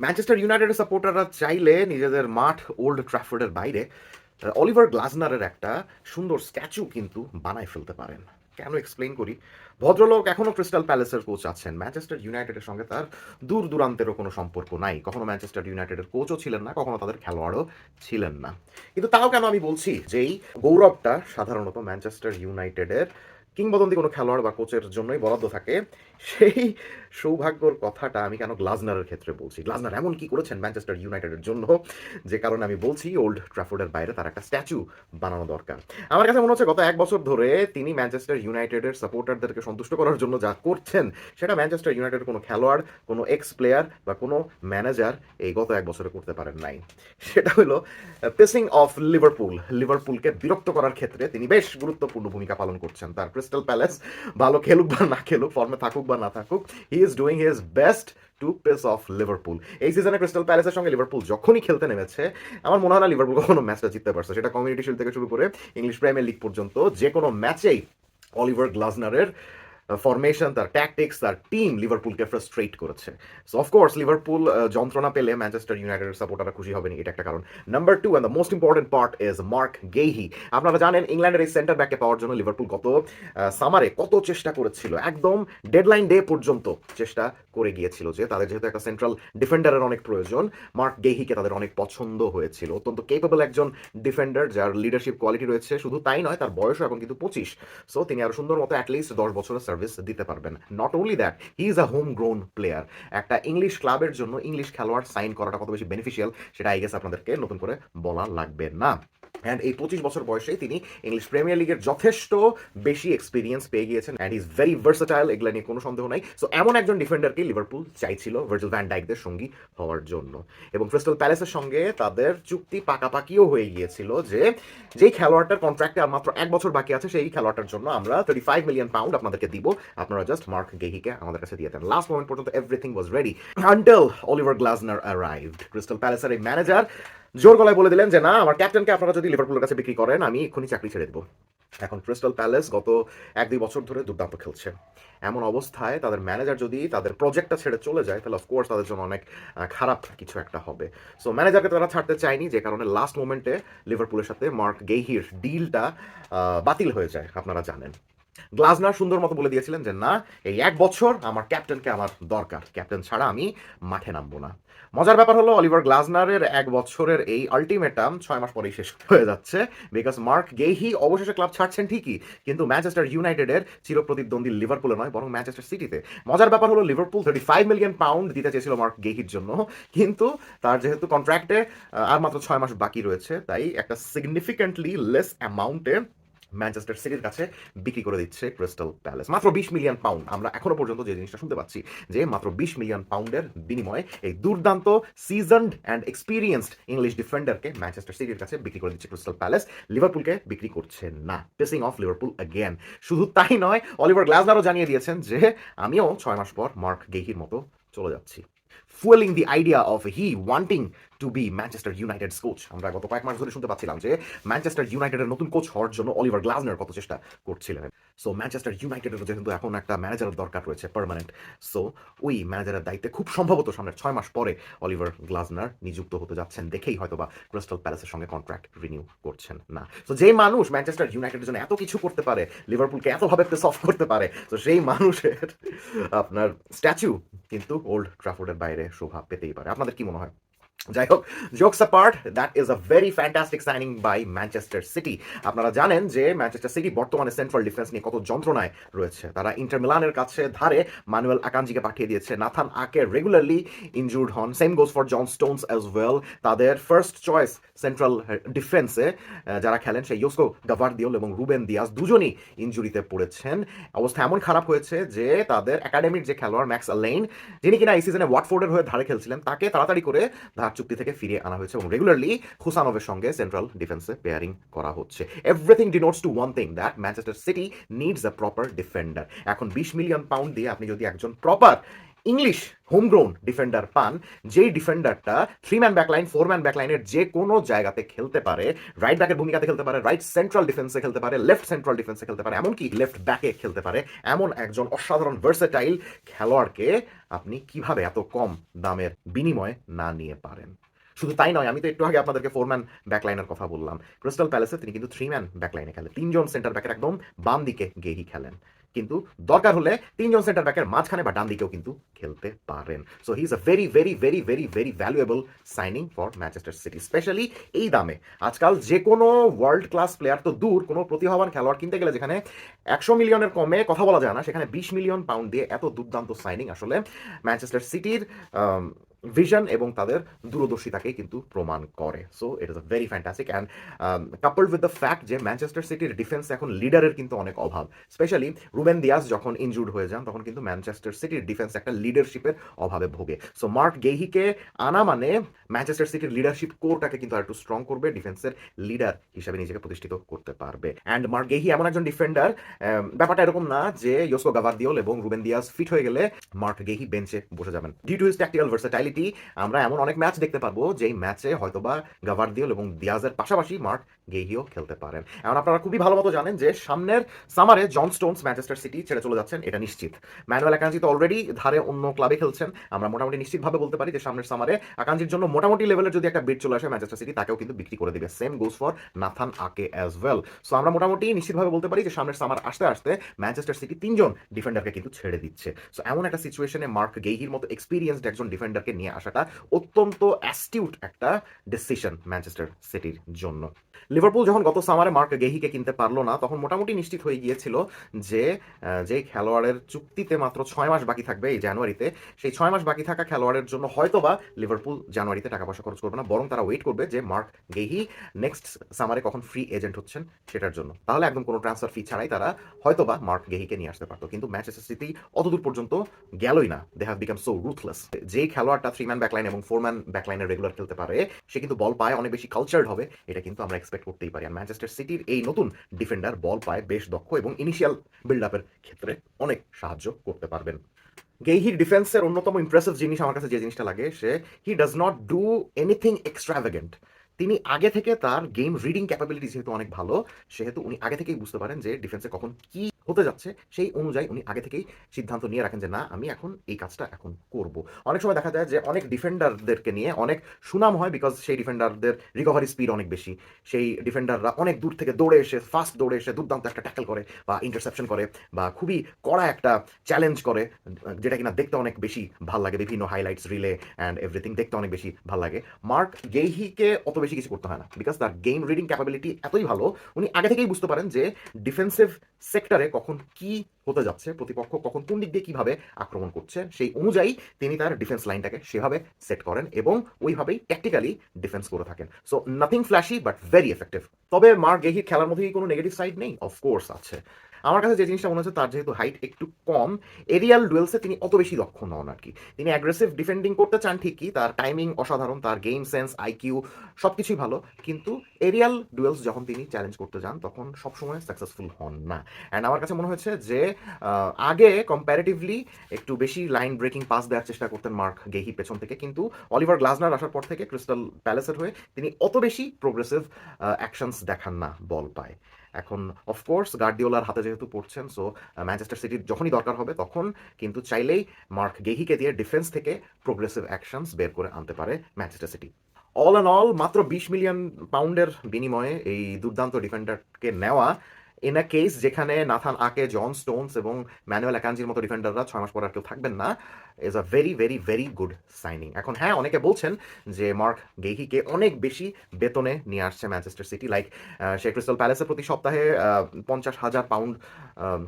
Manchester ইউনাইটেডের সাপোর্টাররা চাইলে নিজেদের মাঠ ওল্ড ট্রাফোর্ডের বাইরে অলিভার গ্লাসনারের একটা সুন্দর স্ট্যাচু কিন্তু বানায় ফেলতে পারেন। কেন এক্সপ্লেইন করি? ভদ্রলোক এখনও ক্রিস্টাল প্যালেসের কোচ আছেন। ম্যানচেস্টার ইউনাইটেডের সঙ্গে তার দূর দূরান্তেরও কোনো সম্পর্ক নাই। কখনো ম্যানচেস্টার ইউনাইটেডের কোচও ছিলেন না, কখনো তাদের খেলোয়াড়ও ছিলেন না। কিন্তু তাও কেন আমি বলছি যে এই গৌরবটা সাধারণত ম্যানচেস্টার ইউনাইটেডের কিংবদন্তি কোনো খেলোয়াড় বা কোচের জন্যই বরাদ্দ থাকে। সেই সৌভাগ্যর কথাটা আমি কেন গ্লাজনারের ক্ষেত্রে বলছি? গ্লাজনার এমন কি করেছেন ম্যানচেস্টার ইউনাইটেডের জন্য? যে কারণে আমি বলছি, ওল্ড ট্রাফোর্ডের বাইরে তার একটা স্ট্যাচু বানানো দরকার। আমার কাছে মনে হচ্ছে গত এক বছর ধরে তিনি ম্যানচেস্টার ইউনাইটেডের সাপোর্টারদেরকে সন্তুষ্ট করার জন্য যা করছেন, সেটা ম্যানচেস্টার ইউনাইটেডের কোনো খেলোয়াড়, কোনো এক্স প্লেয়ার বা কোনো ম্যানেজার এই গত এক বছরে করতে পারেন নাই। সেটা হলো পেসিং অফ লিভারপুল লিভারপুলকে বিরক্ত করার ক্ষেত্রে তিনি বেশ গুরুত্বপূর্ণ ভূমিকা পালন করছেন। তার ক্রিস্টাল প্যালেস ভালো খেলুক বা না খেলুক ফর্মে থাকুক বা না থাকুক he is doing his best to pace of Liverpool এই সিজনে ক্রিস্টাল প্যালেসের সঙ্গে লিভারপুল যখনই খেলতে নেমেছে, আমার মনে হয় না লিভারপুল কখনো ম্যাচটা জিততে পারছে। সেটা কমিউনিটি শিল্ড থেকে শুরু করে ইংলিশ প্রিমিয়ার লিগ পর্যন্ত যে কোনো ম্যাচেই অলিভার গ্লাসনারের ফরমেশন তার ট্যাকটিক্স তার টিম লিভারপুলকে ফ্রাস্ট্রেট করেছে। সো অফকোর্স লিভারপুল যন্ত্রণা পেলে ম্যানচেস্টার ইউনাইটেডের সাপোর্টাররা খুশি হবেনি, এটা একটা কারণ। Number two and the most important part is Marc Guehi আপনারা জানেন, ইংল্যান্ডের এই সেন্টার ব্যাককে পাওয়ার জন্য লিভারপুল গত সামারে কত চেষ্টা করেছিল। একদম ডেডলাইন ডে পর্যন্ত চেষ্টা করে গিয়েছিল যে, তাদের যেহেতু একটা সেন্ট্রাল ডিফেন্ডারের অনেক প্রয়োজন মার্ক গেহিকে তাদের অনেক পছন্দ হয়েছিল। অত্যন্ত কেপেবল একজন ডিফেন্ডার যার লিডারশিপ কোয়ালিটি রয়েছে, শুধু তাই নয়, তার বয়সও এখন কিন্তু পঁচিশ। সো তিনি আরও সুন্দর মতো অ্যাটলিস্ট দশ বছরের সার্ভিস দিতে পারবেন। Not only that he is a home grown player একটা ইংলিশ ক্লাবের জন্য ইংলিশ খেলোয়াড় সাইন করাটা কত বেশি বেনিফিশিয়াল সেটা আই গেস আপনাদেরকে নতুন করে বলা লাগবে না। অ্যান্ড এই পঁচিশ বছর বয়সে তিনি ইংলিশ প্রিমিয়ার লিগের যথেষ্ট বেশি এক্সপিরিয়েন্স পেয়ে গিয়েছেন অ্যান্ড ইজ ভেরি ভার্সাটাইল এগুলো নিয়ে কোনো সন্দেহ নাই। সো এমন একজন ডিফেন্ডারকে লিভারপুল চাইছিল ভার্জিল ভ্যান ডাইকদের সঙ্গী হওয়ার জন্য। এবং ক্রিস্টাল প্যালেসের সঙ্গে তাদের চুক্তি পাকাপাকিও হয়ে গিয়েছিল যে যেই খেলোয়াড়টার কন্ট্রাক্টে আর মাত্র এক বছর বাকি আছে, সেই খেলোয়াড়টার জন্য আমরা থার্টি ফাইভ মিলিয়ন পাউন্ড আপনাদেরকে দিব। আপনারা জাস্ট মার্ক গেহিকে আমাদের কাছে দিয়ে দেন। লাস্ট মোমেন্ট পর্যন্ত everything was ready until Oliver Glasner arrived Crystal প্যালেসের এই ম্যানেজার জোর গলায় বলে দিলেন যে, না, আমার ক্যাপ্টেনকে আপনারা যদি লিভারপুলের কাছে বিক্রি করেন, আমি এক্ষুনি চাকরি ছেড়ে দেবো। এখন ক্রিস্টাল প্যালেস গত এক দুই বছর ধরে দুর্দান্ত খেলছে। এমন অবস্থায় তাদের ম্যানেজার যদি তাদের প্রজেক্টটা ছেড়ে চলে যায়, তাহলে অফকোর্স তাদের জন্য অনেক খারাপ কিছু একটা হবে। সো ম্যানেজারকে তারা ছাড়তে চায়নি, যে কারণে লাস্ট মোমেন্টে লিভারপুলের সাথে মার্ক গেহির ডিলটা বাতিল হয়ে যায়, আপনারা জানেন। গ্লাজনার সুন্দর মতো বলে দিয়েছিলেন যে, না, এই এক বছর আমার ক্যাপ্টেনকে আমার দরকার। ক্যাপ্টেন ছাড়া আমি মাঠে নামবো না। মজার ব্যাপার হলো, অলিভার গ্লাজনারের এক বছরের এই আলটিমেটাম ছয় মাস পরেই শেষ হয়ে যাচ্ছে বিকজ মার্ক গেহি অবশেষে ক্লাব ছাড়ছেন ঠিকই, কিন্তু ম্যানচেস্টার ইউনাইটেডের চিরপ্রতিদ্বন্দ্বী লিভারপুলে নয়, বরং ম্যানচেস্টার সিটিতে। মজার ব্যাপার হলো, Liverpool thirty five million pound দিতে চেয়েছিল মার্ক গেহির জন্য, কিন্তু তার যেহেতু কন্ট্রাক্টে আর মাত্র ছয় মাস বাকি রয়েছে, তাই একটা সিগনিফিকেন্টলি লেস অ্যামাউন্টে ম্যানচেস্টার সিটির কাছে বিক্রি করে দিচ্ছে ক্রিস্টাল প্যালেস মাত্র বিশ মিলিয়ন পাউন্ড আমরা এখনও পর্যন্ত যে জিনিসটা শুনতে পাচ্ছি, যে মাত্র বিশ মিলিয়ন পাউন্ডের বিনিময়ে এই দুর্দান্ত সিজনড অ্যান্ড এক্সপিরিয়েন্সড ইংলিশ ডিফেন্ডারকে ম্যানচেস্টার সিটির কাছে বিক্রি করে দিচ্ছে ক্রিস্টাল প্যালেস লিভারপুলকে বিক্রি করছে না। পেসিং অফ লিভারপুল অ্যাগেন শুধু তাই নয় অলিভার গ্লাসনারও জানিয়ে দিয়েছেন যে, আমিও ছয় মাস পর মার্ক গেহির মতো চলে যাচ্ছি। Fuelling the idea of he wanting to be Manchester United coach. আমরা গত কয়েক মাস ধরে শুনতে পাচ্ছিলাম যে ম্যানচেস্টার ইউনাইটেডের নতুন কোচ হওয়ার জন্য অলিভার গ্লাসনার কত চেষ্টা করছিলেন। সো ম্যানচেস্টার ইউনাইটেডের যেহেতু এখন একটা ম্যানেজারের দরকার রয়েছে পার্মানেন্ট সো ওই ম্যানেজারের দায়িত্বে খুব সম্ভবত সামনের ছয় মাস পরে অলিভার গ্লাসনার নিযুক্ত হতে যাচ্ছেন, দেখেই হয়তো বা ক্রিস্টাল প্যালেসের সঙ্গে কন্ট্রাক্ট রিনিউ করছেন না। তো যেই মানুষ ম্যানচেস্টার ইউনাইটেডের জন্য এত কিছু করতে পারে, লিভারপুলকে এতভাবে অফ করতে পারে তো সেই মানুষের আপনার স্ট্যাচু কিন্তু ওল্ড ট্রাফোর্ডের বাইরে শোভা পেতেই পারে। আপনাদের কি মনে হয়? যাই হোক jokes that is a very fantastic signing by Manchester City আপনারা জানেন যে ম্যানচেস্টার সিটি বর্তমানে সেন্ট্রাল ডিফেন্স নিয়ে কত যন্ত্রণায় রয়েছে। তারা ইন্টার মিলানের কাছে ধারে মানুয়েল আকাঞ্জিকে পাঠিয়ে দিয়েছে। নাথান আকে রেগুলারলি ইনজুর্ড হন। Same goes for John Stones as well তাদের ফার্স্ট চয়েস সেন্ট্রাল ডিফেন্সে যারা খেলেন সেই এবং রুবেন দিয়াস দুজনই ইনজুরিতে পড়েছেন। অবস্থা এমন খারাপ হয়েছে যে তাদের একাডেমির যে খেলোয়াড় ম্যাক্স লেইন যিনি কিনা এই সিজনে ওয়াটফোর্ডের হয়ে ধারে খেলছিলেন, তাকে তাড়াতাড়ি করে ধার চুক্তি থেকে ফিরিয়ে আনা হয়েছে এবং রেগুলারলি হুসানোভের সঙ্গে সেন্ট্রাল ডিফেন্সে পেয়ারিং করা হচ্ছে। Everything denotes to one thing that Manchester City needs a proper defender এখন বিশ মিলিয়ন পাউন্ড দিয়ে আপনি যদি একজন প্রপার ইংলিশ হোমগ্রোন ডিফেন্ডার পান, যেই ডিফেন্ডারটা three man backline four man ব্যাকলাইনের যে কোনো জায়গাতে খেলতে পারে রাইট ব্যাকের ভূমিকাতে খেলতে পারে রাইট সেন্ট্রাল ডিফেন্সে খেলতে পারে লেফট সেন্ট্রাল ডিফেন্সে খেলতে পারে, এমনকি লেফট ব্যাকে খেলতে পারে, এমন একজন অসাধারণ ভার্সেটাইল খেলোয়াড়কে আপনি কীভাবে এত কম দামের বিনিময়ে না নিয়ে পারেন? শুধু তাই নয়, আমি তো একটু আগে আপনাদেরকে ফোর ম্যান ব্যাকলাইনের কথা বললাম। ক্রিস্টাল প্যালেসে তিনি কিন্তু থ্রি ম্যান ব্যাকলাইনে খেলেন। তিনজন সেন্টার ব্যাকের একদম বাম দিকে গেহি খেলেন। কিন্তু দরকার হলে তিনজন সেন্টার ব্যাকের মাঝখানে বা ডান দিকেও কিন্তু খেলতে পারেন। So he is a very very very very very valuable signing for Manchester City specially এই দামে। আজকাল যে কোনো ওয়ার্ল্ড ক্লাস প্লেয়ার তো দূর, কোনো প্রতিভাবান খেলোয়াড় কিনতে গেলে যেখানে একশো মিলিয়নের কমে কথা বলা যায় না, সেখানে বিশ মিলিয়ন পাউন্ড দিয়ে এত দুর্দান্ত সাইনিং আসলে ম্যানচেস্টার সিটির ভিশন এবং তাদের দূরদর্শিতাকে কিন্তু প্রমাণ করে। So it is a very fantastic and coupled with the fact যে ম্যানচেস্টার সিটির ডিফেন্স এখন লিডারের কিন্তু অনেক অভাব। স্পেশালি রুবেন দিয়াস যখন ইনজুর্ড হয়ে যান, তখন কিন্তু ম্যানচেস্টার সিটির ডিফেন্স একটা লিডারশিপের অভাবে ভোগে। সো মার্ক গেহিকে আনা মানে ম্যানচেস্টার সিটির লিডারশিপ কোরটাকে কিন্তু আর একটু স্ট্রং করবে ডিফেন্সের লিডার হিসেবে নিজেকে প্রতিষ্ঠিত করতে পারবে। অ্যান্ড মার্ক গেহি এমন একজন ডিফেন্ডার ব্যাপারটা এরকম না যে ইয়োসকো গাভারদিওল এবং রুবেন দিয়াস ফিট হয়ে গেলে মার্ক গেহি বেঞ্চে বসে যাবেন। Due to his tactical versatility আমরা এমন অনেক ম্যাচ দেখতে পারব, যেই ম্যাচে হয়তোবা গাভার্দিওল এবং দিয়াজের পাশাপাশি মার্ক গেহিও খেলতে পারেন। এখন আপনারা খুবই ভালো মতো জানেন যে সামনের সামারে জন স্টোনস ম্যানচেস্টার সিটি ছেড়ে চলে যাচ্ছেন, এটা নিশ্চিত। ম্যানুয়াল একাঞ্জি তো অলরেডি ধারে অন্য ক্লাবে খেলছেন। আমরা মোটামুটি নিশ্চিতভাবে বলতে পারি যে সামনের সামারে আকাঞ্জির জন্য মোটামুটি লেভেলের যদি একটা বিট চলে আসে ম্যানচেস্টার সিটি, তাকেও কিন্তু বিক্রি করে দিবে। Same goes for Nathan Ake as well so আমরা মোটামুটি নিশ্চিতভাবে বলতে পারি যে সামনের সামার আসতে আসতে ম্যানচেস্টার সিটি তিনজন ডিফেন্ডারকে কিন্তু ছেড়ে দিচ্ছে। সো এমন একটা সিচুয়েশনে মার্ক গেহির মতো এক্সপিরিয়েন্সড একজন ডিফেন্ডারকে নিয়ে আসাটা অত্যন্ত অ্যাস্টিউট একটা ডিসিশন ম্যানচেস্টার সিটির জন্য। লিভারপুল যখন গত সামারে মার্ক গেহিকে কিনতে পারল না, তখন মোটামুটি নিশ্চিত হয়ে গিয়েছিল যে যে খেলোয়াড়ের চুক্তিতে মাত্র ছয় মাস বাকি থাকবে এই জানুয়ারিতে, সেই ছয় মাস বাকি থাকা খেলোয়াড়ের জন্য হয়তোবা লিভারপুল জানুয়ারিতে টাকা পয়সা খরচ করবে না, বরং তারা ওয়েট করবে যে মার্ক গেহি নেক্সট সামারে কখন ফ্রি এজেন্ট হচ্ছেন সেটার জন্য। তাহলে একদম কোনো ট্রান্সফার ফি ছাড়াই তারা হয়তোবা মার্ক গেহিকে নিয়ে আসতে পারতো। কিন্তু ম্যানচেস্টার সিটি অতদূর পর্যন্ত গেলই না। They have become so ruthless যেই খেলোয়াড়টা থ্রি ম্যান ব্যাকলাইন এবং ফোর ম্যান ব্যাকলাইনে রেগুলার খেলতে পারে, সে কিন্তু বল পায়, অনেক বেশি কালচার্ড হবে, এটা কিন্তু আমরা এক্সপেক্ট করতেই পারি। আর ম্যানচেস্টার সিটির এই নতুন ডিফেন্ডার বল পায় বেশ দক্ষ এবং ইনিশিয়াল বিল্ড আপের ক্ষেত্রে অনেক সাহায্য করতে পারবেন। গেইহির ডিফেন্সের অন্যতম ইমপ্রেসিভ জিনিস আমার কাছে যে জিনিসটা লাগে, সে he does not do anything extravagant তিনি আগে থেকে তার গেম রিডিং ক্যাপাবিলিটি যেহেতু অনেক ভালো, সেহেতু উনি আগে থেকেই বুঝতে পারেন যে ডিফেন্সে কখন কি হতে যাচ্ছে, সেই অনুযায়ী উনি আগে থেকেই সিদ্ধান্ত নিয়ে রাখেন যে, না, আমি এখন এই কাজটা এখন করব। অনেক সময় দেখা যায় যে, অনেক ডিফেন্ডারদেরকে নিয়ে অনেক সুনাম হয় বিকজ সেই ডিফেন্ডারদের রিকভারি স্পিড অনেক বেশি। সেই ডিফেন্ডাররা অনেক দূর থেকে দৌড়ে এসে ফাস্ট দৌড়ে এসে দুর্দান্ত একটা ট্যাকল করে বা ইন্টারসেপশন করে বা খুবই কড়া একটা চ্যালেঞ্জ করে, যেটা কিনা দেখতে অনেক বেশি ভালো লাগে, বিভিন্ন হাইলাইটস রিলে অ্যান্ড এভরিথিং দেখতে অনেক বেশি ভালো লাগে। মার্ক গেইহিকে অত বেশি কিছু করতে হয় না বিকজ তার গেম রিডিং ক্যাপাবিলিটি এতই ভালো, উনি আগে থেকেই বুঝতে পারেন যে ডিফেন্সিভ সেক্টরে কখন কি হতে যাচ্ছে প্রতিপক্ষ, কখন কোন দিক দিয়ে কীভাবে আক্রমণ করছে সেই অনুযায়ী তিনি তার ডিফেন্স লাইনটাকে সেভাবে সেট করেন এবং ওইভাবেই ট্যাকটিক্যালি ডিফেন্স করে থাকেন। So nothing flashy but very effective তবে মার্ক গেহির খেলার মধ্যে কোনো নেগেটিভ সাইড নেই? অফকোর্স আছে। আমার কাছে যে জিনিসটা মনে হচ্ছে তার যেহেতু হাইট একটু কম এরিয়াল ডুয়েলসে তিনি অত বেশি দক্ষ নন আর কি তিনি অ্যাগ্রেসিভ ডিফেন্ডিং করতে চান ঠিকই, তার টাইমিং অসাধারণ, তার গেম সেন্স আইকিউ সব কিছুই ভালো। কিন্তু এরিয়াল ডুয়েলস যখন তিনি চ্যালেঞ্জ করতে যান, তখন সবসময় সাকসেসফুল হন না। অ্যান্ড আমার কাছে মনে হয়েছে যে আগে কম্প্যারেটিভলি একটু বেশি লাইন ব্রেকিং পাস দেওয়ার চেষ্টা করতেন মার্ক গেহি পেছন থেকে। কিন্তু অলিভার গ্লাসনার আসার পর থেকে ক্রিস্টাল প্যালেসের হয়ে তিনি অত বেশি প্রোগ্রেসিভ অ্যাকশনস দেখান না বল পায়। এখন অফকোর্স গার্ডিওলার হাতে যেহেতু পড়ছেন সো ম্যানচেস্টার সিটির যখনই দরকার হবে, তখন কিন্তু চাইলেই মার্ক গেহিকে দিয়ে ডিফেন্স থেকে প্রোগ্রেসিভ অ্যাকশনস বের করে আনতে পারে Manchester City all and all মাত্র বিশ মিলিয়ন পাউন্ডের বিনিময়ে এই দুর্দান্ত ডিফেন্ডারকে নেওয়া ইন আ কেস যেখানে নাথান আকে জন স্টোনস এবং ম্যানুয়াল অ্যাকাঞ্জির মতো ডিফেন্ডাররা ছয় মাস পর আর কেউ থাকবেন না is a very very very good signing এখন হ্যাঁ অনেকে বলছেন যে মার্ক গেহিকে অনেক বেশি বেতনে নিয়ে আসছে ম্যানচেস্টার সিটি লাইক সে ক্রিস্টাল প্যালেসের প্রতি সপ্তাহে পঞ্চাশ হাজার পাউন্ড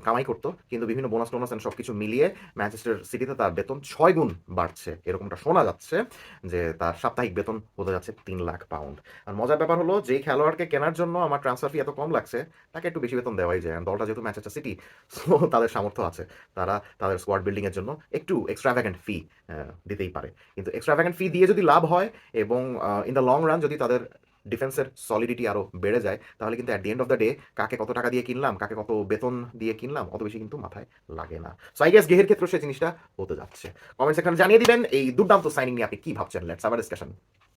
কামাই করতো, কিন্তু বিভিন্ন বোনাস টোনাস সব কিছু মিলিয়ে ম্যানচেস্টার সিটিতে তার বেতন ছয় গুণ বাড়ছে। এরকমটা শোনা যাচ্ছে যে তার সাপ্তাহিক বেতন হতে যাচ্ছে তিন লাখ পাউন্ড আর মজার ব্যাপার হলো যে খেলোয়াড়কে কেনার জন্য আমার ট্রান্সফার ফি এত কম লাগছে, তাকে একটু বেশি বেতন দেওয়াই যায়। দলটা যেহেতু ম্যানচেস্টার সিটি সো তাদের সামর্থ্য আছে। তারা তাদের স্কোয়াড বিল্ডিং এর জন্য একটু এক্সট্রাভ্যাগেন্ট ফি দিতেই পারে। কিন্তু এক্সট্রাভ্যাগেন্ট ফি দিয়ে যদি লাভ হয় এবং ইন দ্য লং রান যদি তাদের ডিফেন্সের সলিডিটি আরও বেড়ে যায়, তাহলে কিন্তু at the end of the day কাকে কত টাকা দিয়ে কিনলাম, কাকে কত বেতন দিয়ে কিনলাম, অত বেশি কিন্তু মাথায় লাগে না। সো আই গেস গেহের ক্ষেত্রে সেই জিনিসটা হতে যাচ্ছে। কমেন্ট সেখানে জানিয়ে দিবেন এই দুর্দান্ত সাইনিং নিয়ে আপনি কি ভাবছেন? লেটস আবার ডিসকাশন